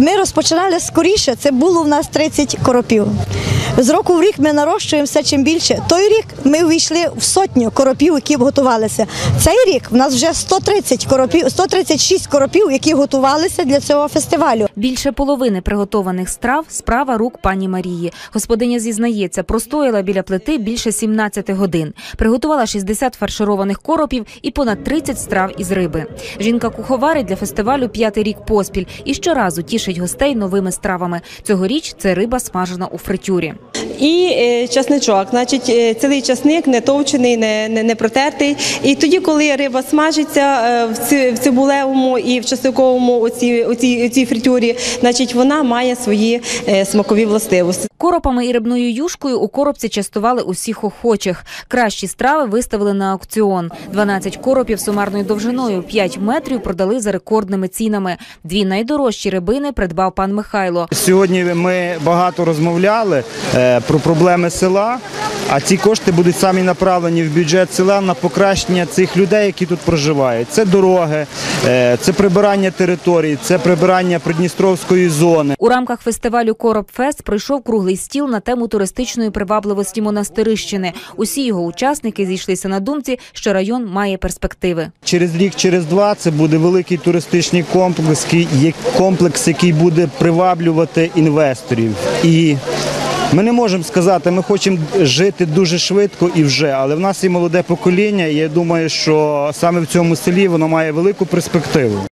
Ми розпочинали скоріше, це було в нас 30 коропів. З року в рік ми нарощуємо все чим більше. Той рік ми увійшли в сотню коропів, які готувалися. Цей рік в нас вже 130 коропів, 136 коропів, які готувалися для цього фестивалю. Більше половини приготованих страв справа рук пані Марії. Господиня зізнається, простояла біля плити більше 17 годин. Приготувала 60 фаршированих коропів і понад 30 страв із риби. Жінка куховарить для фестивалю п'ятий рік поспіль і щоразу тішить гостей новими стравами. Цьогоріч це риба смажена у фритюрі. І е, часничок, значить, е, цілий часник не товчений, не, не, не протертий. І тоді, коли риба смажиться е, в, ці, в цибулевому і в часниковому оці, оці, оцій фритюрі, значить, вона має свої смакові властивості. Коропами і рибною юшкою у коробці частували усіх охочих. Кращі страви виставили на аукціон. 12 коропів сумарною довжиною 5 метрів продали за рекордними цінами. Дві найдорожчі рибини придбав пан Михайло. Сьогодні ми багато розмовляли про проблеми села, а ці кошти будуть самі направлені в бюджет села на покращення цих людей, які тут проживають. Це дороги, е, це прибирання територій, це прибирання Придністровської зони. У рамках фестивалю Коропфест пройшов круглий стіл на тему туристичної привабливості монастирищини. Усі його учасники зійшлися на думці, що район має перспективи. Через рік, через два це буде великий туристичний комплекс, комплекс, який буде приваблювати інвесторів. І ми не можемо сказати, ми хочемо жити дуже швидко і вже, але в нас є молоде покоління, і я думаю, що саме в цьому селі воно має велику перспективу.